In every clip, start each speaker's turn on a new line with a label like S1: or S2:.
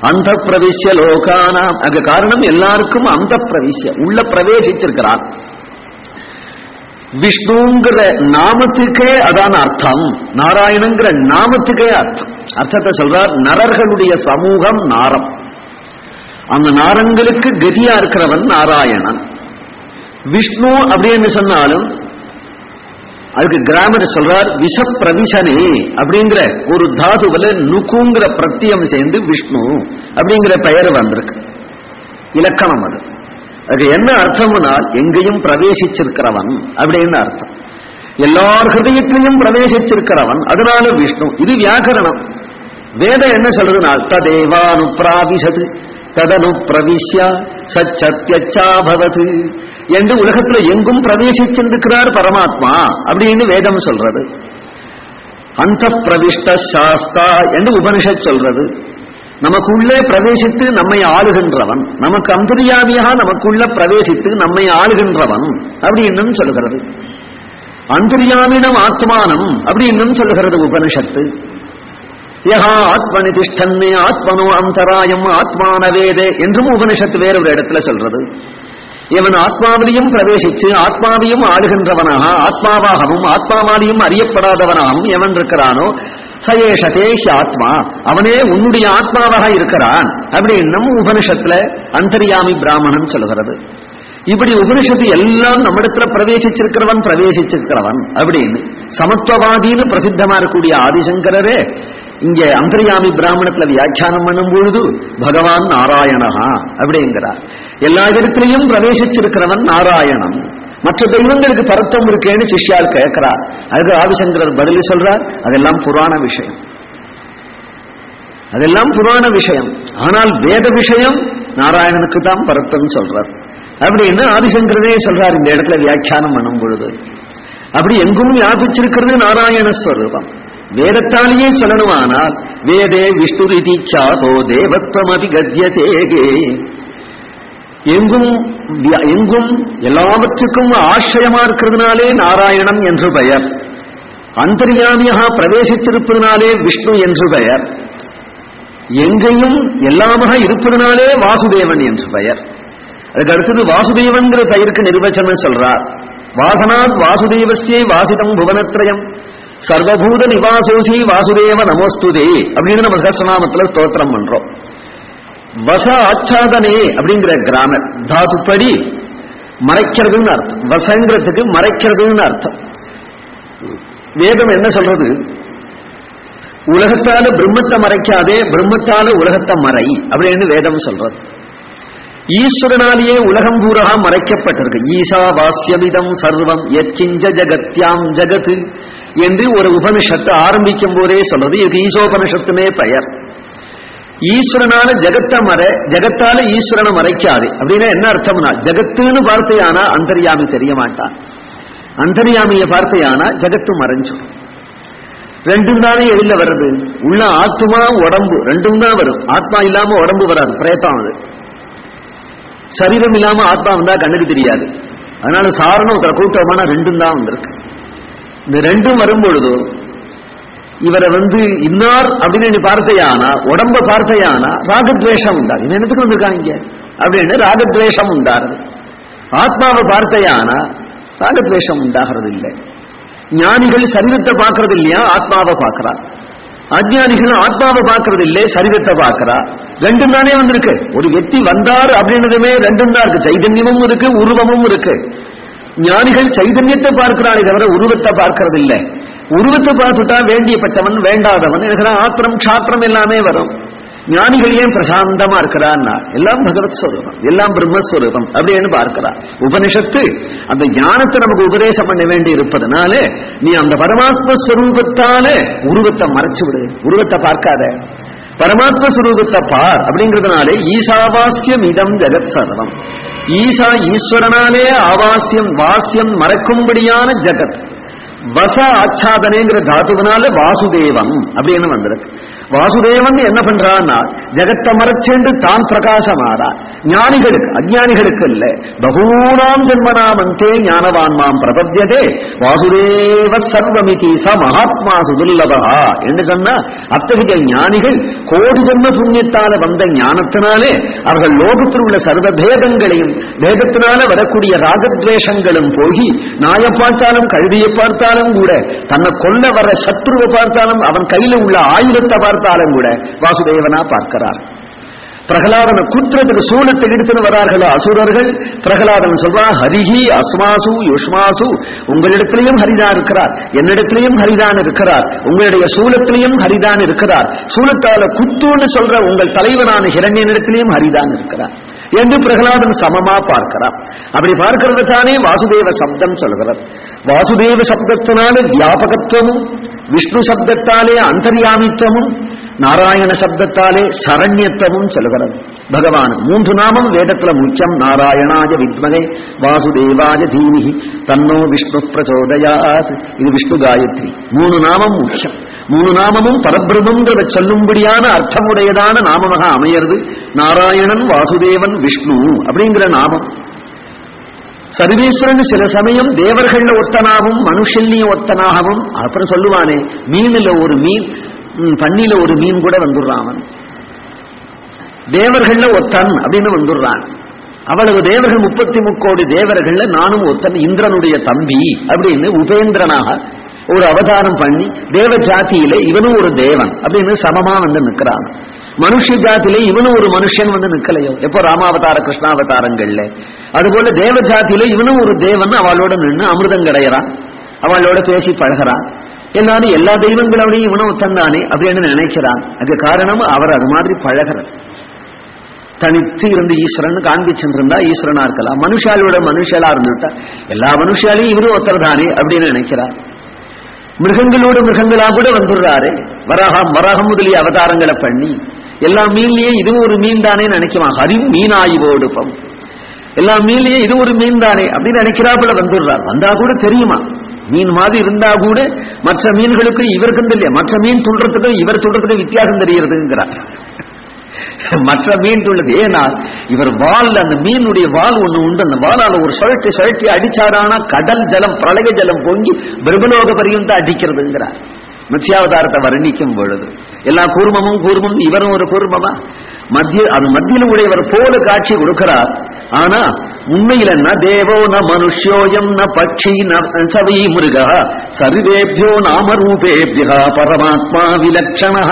S1: அந்த பிரவிஷ்ய லோகானாம் அங்க காரணம் எல்லாருக்கும் அந்த பிரவிஷ்ய உள்ள பிரவேசிச்சிருக்கிறான் விஷ்ணுங்கிற நாமத்துக்கே அதான் அர்த்தம். நாராயணங்கிற நாமத்துக்கே அர்த்தம். அர்த்தத்தை சொல்றார் நரர்களுடைய சமூகம் நாரம். அந்த நாரங்களுக்கு கதியா இருக்கிறவன் நாராயணன். விஷ்ணு அப்படின்னு சொன்னாலும் அதுக்கு கிராமர் சொல்றார் விஷப்பிரவிசனே அப்படிங்கிற ஒரு தாதுவில நுக்குங்கிற பிரத்தியம் சேர்ந்து விஷ்ணு அப்படிங்கிற பெயர் வந்திருக்கு. இலக்கணம் அது. அதுக்கு என்ன அர்த்தம்னா எங்கேயும் பிரவேசிச்சிருக்கிறவன் அப்படின்னு அர்த்தம். எல்லார் ஹிருதயத்திலையும் பிரவேசிச்சிருக்கிறவன் அதனால விஷ்ணு. இது வியாக்கரணம். வேதம் என்ன சொல்றதுனால் ததேவானு பிராவிசது ததனு பிரவிஷ்யா சச்சத்யச்சாபவது என்று உலகத்துல எங்கும் பிரவேசிச்சிருக்கிறார் பரமாத்மா அப்படின்னு வேதம் சொல்றது. அந்த பிரவிஷ்ட சாஸ்தா என்று உபனிஷத் சொல்றது. நமக்குள்ளே பிரவேசித்து நம்மை ஆளுகின்றவன் நமக்கு அந்தரியாமியாக நமக்குள்ள பிரவேசித்து நம்மை ஆளுகின்றவன் அப்படின்னு சொல்லுகிறது அந்தரியாமினம் ஆத்மானம் அப்படின்னு சொல்லுகிறது உபனிஷத்து. யஹா ஆத்மனி திஷ்டன்னு ஆத்மனோ அந்தராயம் ஆத்மான வேதே என்றும் உபனிஷத்து வேறொரு இடத்துல சொல்றது. இவன் ஆத்மாவிலையும் பிரவேசிச்சு ஆத்மாவையும் ஆளுகின்றவனாக ஆத்மாவாகவும் ஆத்மாவாலையும் அறியப்படாதவனாகவும் எவன் இருக்கிறானோ சயேஷதே ஆத்மா அவனே உன்னுடைய ஆத்மாவாக இருக்கிறான் அப்படின்னும் உபனிஷத்துல அந்தரியாமி பிராமணன் சொல்கிறது இப்படி உபனிஷத்து எல்லாம் நம்மிடத்துல பிரவேசிச்சிருக்கிறவன் பிரவேசிச்சிருக்கிறவன் அப்படின்னு சமத்துவவாதின்னு பிரசித்தமா இருக்கக்கூடிய ஆதிசங்கரரே இங்கே அந்தரியாமி பிராமணத்துல வியாக்கியானம் பண்ணும் பொழுது பகவான் நாராயணஹா அப்படிங்கிறார். எல்லா இடத்திலையும் பிரவேசிச்சிருக்கிறவன் நாராயணன். மற்ற தெய்வங்களுக்கு பரத்தம் இருக்கேன்னு சிஷ்யால் கேட்கிறார். அதுக்கு ஆதிசங்கரர் பதில் சொல்றார். அதெல்லாம் புராண விஷயம். அதெல்லாம் புராண விஷயம். ஆனால் வேத விஷயம் நாராயணனுக்கு தான் பரத்தம் சொல்றார். அப்படின்னு ஆதிசங்கரனே சொல்றார் இந்த இடத்துல வியாக்கியானம் பண்ணும் பொழுது அப்படி எங்கும் வியாபிச்சிருக்கிறது நாராயண ஸ்வரூபம். வேதத்தாலேயே சொல்லணுமானால் வேதே விஷ்ணு ரீதி சாதோ தேவத்வம் அபிகத்தியதேகே எங்கும் வியா- எங்கும் எல்லாவற்றுக்கும் ஆசிரியமா இருக்கிறதுனாலே நாராயணம் என்று பெயர். அந்தர்யாமியாக பிரவேசித்திருப்பதனாலே விஷ்ணு என்று பெயர். எங்கேயும் எல்லாமாக இருப்பதனாலே வாசுதேவன் என்று பெயர். அதுக்கு அடுத்தது வாசுதேவன்கிற பெயருக்கு நிர்வச்சனம் சொல்றார். வாசனாத் வாசுதேவஸ்யே வாசிதம் புவனத்ரயம். சர்வபூத நிவாசோசி வாசுதேவ நமோஸ்துதே அப்படின்னு நம்ம சகஸ்ரநாமத்துல ஸ்தோத்திரம் பண்றோம். வச ஆச்சாதனே அப்படிங்கிற கிராமர் தாதுப்படி மறைக்கிறதுன்னு அர்த்தம். வசங்கிறதுக்கு மறைக்கிறதுன்னு அர்த்தம். வேதம் என்ன சொல்றது? உலகத்தால பிரம்மத்தை மறைக்காதே பிரம்மத்தால உலகத்தை மறை அப்படின்னு வேதம் சொல்றது. ஈஸ்வரனாலேயே உலகம் பூரா மறைக்கப்பட்டிருக்கு. ஈசா வாசியமிதம் சர்வம். எத்கிஞ்ச ஜகத்யாம் ஜகத். என்று ஒரு உபனிஷத்தை ஆரம்பிக்கும் போதே சொல்றது. இதுக்கு ஈசோபனிஷத்துனே பெயர். ஈஸ்வரனால ஜெகத்தை மறை ஜெகத்தால ஈஸ்வரனை மறைக்காது. அப்படின்னா என்ன அர்த்தம்னா ஜெகத்துன்னு பார்த்தையானா அந்தர்யாமி தெரிய மாட்டான் அந்தர்யாமிய பார்த்தையானா ஜெகத்து மறைஞ்சிடும் ரெண்டும் தானே எதில் வர்றது உள்ள ஆத்மா உடம்பு. ரெண்டும் தான் வரும். ஆத்மா இல்லாம உடம்பு வராது. பிரேத்தம் அது. சரீரம் இல்லாம ஆத்மா வந்தா கண்ணுக்கு தெரியாது. அதனால சாரணம் ஒருத்தர கூட்டமான ரெண்டும் தான் வந்திருக்கு. இந்த ரெண்டும் வரும்பொழுது இவரை வந்து இன்னார் அப்படின்னு நீ பார்த்தையானா உடம்ப பார்த்தையானா ராகத்வேஷம் உண்டாது இவன் என்னத்துக்கு வந்திருக்காங்க அப்படின்னு ராகத்வேஷம் உண்டாருது. ஆத்மாவை பார்த்தையானா ராகத்வேஷம் உண்டாகிறது இல்லை ஞானிகள் சரீரத்தை பார்க்கறது இல்லையா ஆத்மாவை பார்க்கிறா. அஜ்ஞானிகள் ஆத்மாவை பார்க்கறது இல்லை சரீரத்தை பார்க்கிறா. ரெண்டும் தானே வந்திருக்கு. ஒரு வெற்றி வந்தார் அப்படின்னதுமே ரெண்டும் தான் இருக்கு. சைதன்யமும் இருக்கு உருவமும் இருக்கு. ஞானிகள் சைதன்யத்தை பார்க்கிறானே தவிர உருவத்தை பார்க்கறது இல்லை உருவத்தை பார்த்துட்டா வேண்டியப்பட்டவன் வேண்டாதவன். எனக்கு ஆத்திரம் க்ஷாத்திரம் எல்லாமே வரும். ஞானிகள் ஏன் பிரசாந்தமா இருக்கிறான்னா எல்லாம் பகவத் ஸ்வரூபம் எல்லாம் பிரம்மஸ்வரூபம் அப்படின்னு பார்க்கிறா உபனிஷத்து அந்த ஞானத்தை நமக்கு உபதேசம் பண்ண வேண்டி இருப்பதனால நீ அந்த பரமாத்ம ஸ்வரூபத்தால உருவத்தை மறைச்சு விடு. உருவத்தை பார்க்காத. பரமாத்ம ஸ்வரூபத்தை பார் அப்படிங்கிறதுனாலே ஈசாவாஸ்யம் இதம் ஜெகத் சர்வம். ஈசா ஈஸ்வரனாலே ஆவாசியம் வாசியம் மறக்கும்படியான ஜகத். வச ஆச்சாதனைங்கிற தாத்துவனால வாசுதேவன் அப்படின்னு வந்திருக்கு. வாசுதேவன் என்ன பண்றான்னா ஜெகத்தை மறைச்சேண்டு தான் பிரகாசமாறா. ஞானிகளுக்கு அஜானிகளுக்கு இல்ல. பகூனாம் ஜென்மனாமந்தே ஞானவான்மாம் பிரபத்தியதே வாசுதேவ சர்வமிதி ச மகாத்மா சுதுல்லபா என்று சொன்னா அத்தகைய ஞானிகள் கோடி ஜென்ம புண்ணியத்தால வந்த ஞானத்தினாலே அவர்கள் லோகத்தில் உள்ள சர்வ பேதங்களையும் பேதத்தினால வரக்கூடிய ராகத்வேஷங்களும் போகி நாயை பார்த்தாலும் கழுதியை பார்த்தாலும் கூட தன்னை கொல்ல வர்ற சத்ருவை பார்த்தாலும் அவன் கையில உள்ள ஆயுதத்தை பார்த்தாலும் கூட வாசுதேவனா பார்க்கிறார். பிரகலாதன குற்றத்துக்கு சூலத்தை எடுத்துன்னு வரார்களோ அசுரர்கள்? பிரகலாதன் சொல்வா ஹரிஹி அஸ்மாசு யுஷ்மாசு உங்களிடத்திலையும் ஹரிதான் இருக்கிறார். என்னிடத்திலையும் ஹரிதான் இருக்கிறார். உங்களுடைய சூலத்திலையும் ஹரிதான் இருக்கிறார். சூலத்தால குத்துன்னு சொல்ற உங்கள் தலைவனான ஹிரண்யனிடத்திலையும் ஹரிதான் இருக்கிறார். என்று பிரகலாதன் சமமா பார்க்கிறார் அப்படி பார்க்கிறது தானே வாசுதேவ சப்தம் சொல்கிறார் வாசுதேவ சப்தத்தினால வியாபகத்துவமும் விஷ்ணு சப்தத்தாலே அந்தர்யாமித்துவமும் நாராயண சப்தத்தாலே சரண்யத்துவமும் சொல்கிறது பகவான் மூன்று நாமம் வேதத்துல முக்கியம் நாராயணாய வித்மகே வாசுதேவாய தீமிகி தன்னோ விஷ்ணு பிரச்சோதயாத் இது விஷ்ணு காயத்ரி மூணு நாமம் முக்கியம் மூணு நாமமும் பரபிரமங்கிறத சொல்லும்படியான அர்த்தமுடையதான நாமமாக அமையிறது. நாராயணன் வாசுதேவன் விஷ்ணு அப்படிங்கிற நாமம். சர்வேஸ்வரன் சில சமயம் தேவர்கள்ல ஒத்தனாகவும் மனுஷன்லயும் ஒத்தனாகவும் அப்புறம் சொல்லுவானே மீனில் ஒரு மீன் ம், பண்ணில ஒரு மீன் கூட வந்துடுறான் அவன். தேவர்கள்ல ஒத்தன் அப்படின்னு வந்துடுறான். அவ்வளவு தேவர்கள் முப்பத்தி முக்கோடி தேவர்கள்ல நானும் ஒத்தன் இந்திரனுடைய தம்பி அப்படின்னு உபேந்திரனாக ஒரு அவதாரம் பண்ணி தேவ ஜாதியில இவனும் ஒரு தேவன் அப்படின்னு சமமா வந்து நிக்கிறான் மனுஷ ஜாத்தியில இவனும் ஒரு மனுஷன் வந்து நிக்கலையோ எப்போ ராமாவதார கிருஷ்ணாவதாரங்கள்ல அதுபோல தேவ ஜாதியில இவனும் ஒரு தேவன் அவளோட நின்று அமிர்தம் கிடையறான் அவளோட பேசி பழகிறான் எல்லாரும் எல்லா தெய்வங்களோடையும் இவனும் ஒத்தந்தானே அப்படின்னு நினைக்கிறான் அதுக்கு காரணம் அவர் அது மாதிரி பழகிறது தனித்து இருந்து ஈஸ்வரன் காண்பிச்சிருந்தா ஈஸ்வரனா இருக்கலாம் மனுஷாலோட மனுஷாலா இருந்துட்டா எல்லா மனுஷாலையும் இவரும் ஒருத்தர் தானே அப்படின்னு நினைக்கிறார் மிருகங்களோட மிருகங்களா கூட வந்துடுறாரு. வராகம் வராகம் முதலிய அவதாரங்களை பண்ணி எல்லா மீன்லயும் இது ஒரு மீன் தானே நினைக்குவான் ஹரிம் மீனாய்வோடுப்பம் எல்லா மீன்லயும் இது ஒரு மீன் தானே அப்படின்னு நினைக்கிறாப்புல வந்துடுறார். வந்தா கூட தெரியுமா? மீன் மாதிரி இருந்தா கூட மற்ற மீன்களுக்கு இவருக்கும் தெரியல. மற்ற மீன் துள்றதுக்கும் இவர் துள்றதுக்கும் வித்தியாசம் தெரிகிறதுங்கிறார் மற்ற மீன் உள்ளது ஏனால் இவர் வால் அந்த மீனுடைய வால் ஒண்ணு உண்டு. அந்த வாலால ஒரு சுழட்டி சுழட்டி அடிச்சாரானா கடல் ஜலம் பிரளய ஜலம் பொங்கி பிரபலோக பரியந்த அடிக்கிறதுங்கிறார். மத்யாவதாரத்தை வர்ணிக்கும் பொழுது. எல்லா கூர்மமும் கூர்மம் இவரும் ஒரு கூர்மமா? மத்திய அது மத்தியில் உடையவர் போல காட்சி கொடுக்கிறார். ஆனா உண்மையில் என்ன? தேவோ ந மனுஷ்யோயம் ந பட்சி ந சவை மிருக. சர்வேபியோ நாமரூபேபியா பரமாத்மா விலட்சணா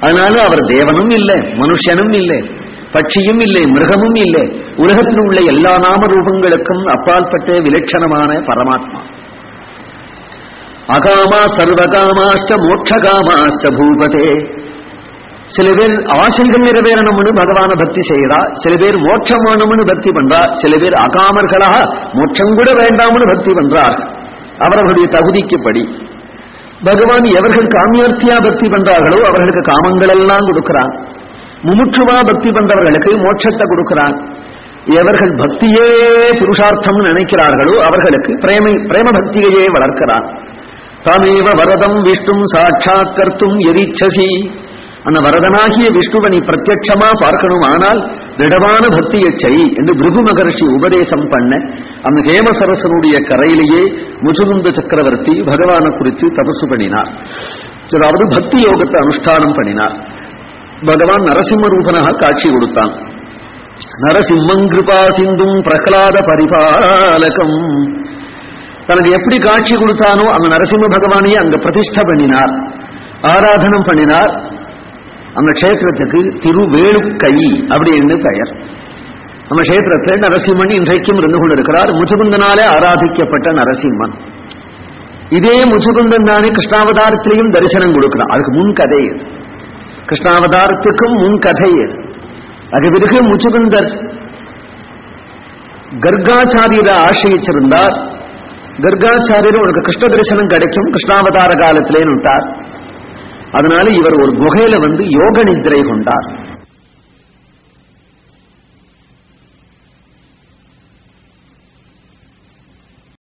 S1: அதனால அவர் தேவனும் இல்லை மனுஷனும் இல்லை பட்சியும் இல்லை மிருகமும் இல்லை. உலகத்தில் உள்ள எல்லா நாம ரூபங்களுக்கும் அப்பாற்பட்ட விலட்சணமான பரமாத்மா. அகாமா சர்வகாமாஷ்ட மோட்சகாமாஷ்ட பூபதே. சில பேர் ஆசைகள் நிறைவேறணும்னு பகவான பக்தி செய்யறா சில பேர் மோட்சம் வேணும்னு பக்தி பண்றா சில பேர் அகாமர்களாக மோட்சம் கூட வேண்டாம்னு பக்தி பண்றார் அவர்களுடைய தகுதிக்கு படி. பகவான் எவர்கள் காமியார்த்தியா பக்தி பண்றார்களோ அவர்களுக்கு காமங்கள் எல்லாம் கொடுக்கிறான். முமுற்றுவா பக்தி பண்றவர்களுக்கு மோட்சத்தை கொடுக்கிறான். எவர்கள் பக்தியே புருஷார்த்தம் நினைக்கிறார்களோ அவர்களுக்கு பிரேமை பிரேம பக்தியையே வளர்க்கிறான். தமேவ வரதம் விஷ்ணும் சாட்சாத் கர்த்தும் எரிச்சசி. அந்த வரதனாகிய விஷ்ணுவை நீ பிரத்யட்சமா பார்க்கணும் ஆனால் திடமான பக்தியை செய் என்று பிருகு மகர்ஷி உபதேசம் பண்ண அந்த ஹேமசரசனுடைய கரையிலேயே முஜுகுந்த சக்கரவர்த்தி பகவானை குறித்து தபசு பண்ணினார். அதாவது பக்தி யோகத்தை அனுஷ்டானம் பண்ணினார். பகவான் நரசிம்ம ரூபனாக காட்சி கொடுத்தான். நரசிம்மங் கிருபா சிந்தும் பிரகலாத பரிபாலகம். தனக்கு எப்படி காட்சி கொடுத்தானோ அந்த நரசிம்ம பகவானையே அங்க பிரதிஷ்ட பண்ணினார். ஆராதனம் பண்ணினார். அந்த க்ஷேத்திரத்துக்கு திருவேலுக்கை அப்படின்னு பெயர். நம்ம க்ஷேத்திரத்தில் நரசிம்மன் இன்றைக்கும் இருந்து கொண்டிருக்கிறார். முச்சுகுந்தனாலே ஆராதிக்கப்பட்ட நரசிம்மன். இதே முச்சுகுந்தன் தானே கிருஷ்ணாவதாரத்திலையும் தரிசனம் கொடுக்கிறான். அதுக்கு முன் கதை இது. கிருஷ்ணாவதாரத்துக்கும் முன் கதை இது. அது பிறகு முச்சுகுந்தர் கர்காச்சாரியரை ஆசிரிச்சிருந்தார் கர்காச்சாரியர் உனக்கு கிருஷ்ண தரிசனம் கிடைக்கும். கிருஷ்ணாவதார காலத்திலேன்னு விட்டார். அதனால இவர் ஒரு குகையில வந்து யோக நிதிரை கொண்டார்.